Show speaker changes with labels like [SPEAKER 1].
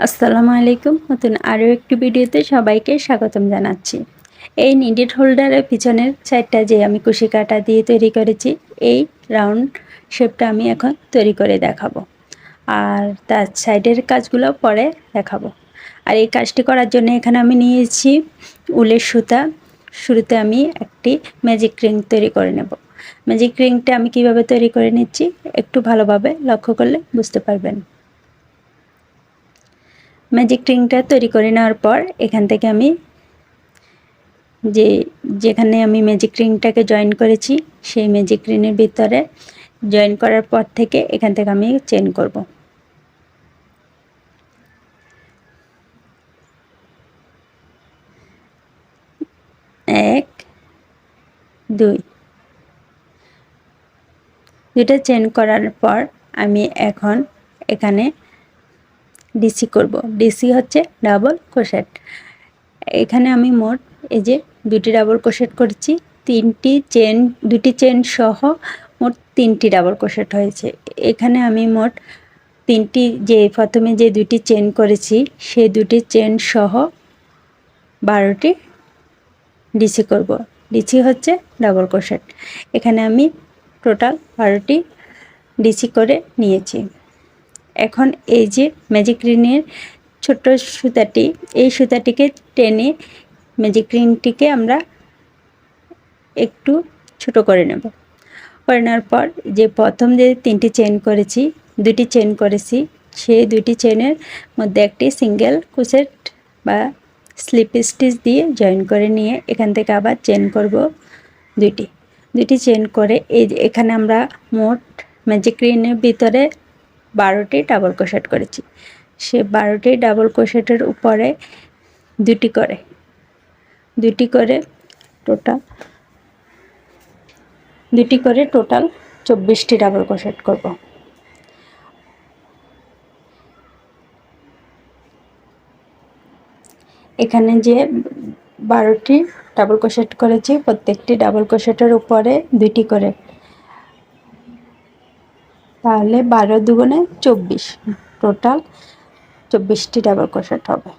[SPEAKER 1] আসসালামু আলাইকুম। নতুন আরও একটি ভিডিওতে সবাইকে স্বাগতম জানাচ্ছি। এই নিডেড হোল্ডারের পিছনের সাইডটা যে আমি কুশি কাটা দিয়ে তৈরি করেছি, এই রাউন্ড শেপটা আমি এখন তৈরি করে দেখাবো। আর তার সাইডের কাজগুলো পরে দেখাবো। আর এই কাজটি করার জন্য এখানে আমি নিয়েছি উলের সুতা। শুরুতে আমি একটি ম্যাজিক রিং তৈরি করে নেব। ম্যাজিক রিংটা আমি কীভাবে তৈরি করে নিচ্ছি, একটু ভালোভাবে লক্ষ্য করলে বুঝতে পারবেন। ম্যাজিক রিংটা তৈরি করে নেওয়ার পর এখান থেকে আমি যে, যেখানে আমি ম্যাজিক রিংটাকে জয়েন করেছি, সেই ম্যাজিক রিংয়ের ভিতরে জয়েন করার পর থেকে এখান থেকে আমি চেন করব। এক, দুই। দুইটা চেন করার পর আমি এখন এখানে ডিসি করব। ডিসি হচ্ছে ডাবল ক্রোশেট এখানে আমি মোট এই যে দুটি ডাবল ক্রোশেট করছি, তিনটি চেন দুটি চেন সহ মোট তিনটি ডাবল ক্রোশেট হয়েছে। এখানে আমি মোট তিনটি যে প্রথমে যে দুটি চেন করেছি সেই দুটি চেন সহ বারোটি ডিসি করব। ডিসি হচ্ছে ডাবল ক্রোশেট এখানে আমি টোটাল বারোটি ডিসি করে নিয়েছি। এখন এই যে ম্যাজিক রিনের ছোট্ট সুতাটি, এই সুতাটিকে টেনে ম্যাজিক রিনটিকে আমরা একটু ছোট করে নেব। করে নেওয়ার পর যে প্রথম যে তিনটি চেন করেছি দুটি চেন করেছি, সেই দুটি চেনের মধ্যে একটি সিঙ্গেল কুসেট বা স্লিপ স্টিচ দিয়ে জয়েন করে নিয়ে এখান থেকে আবার চেন করব দুইটি। দুটি চেন করে এই এখানে আমরা মোট ম্যাজিক রিনের ভিতরে বারোটি ডাবল ক্রোশেট করেছি। সে বারোটি ডাবল ক্রোশেটের উপরে দুটি করে। দুটি করে টোটাল দুটি করে টোটাল চব্বিশটি ডাবল ক্রোশেট করব। এখানে যে বারোটি ডাবল ক্রোশেট করেছি, প্রত্যেকটি ডাবল ক্রোশেটের উপরে দুটি করে তাহলে বারো দুগুণে চব্বিশ টোটাল চব্বিশটি ডাবল ক্রোশেট হবে।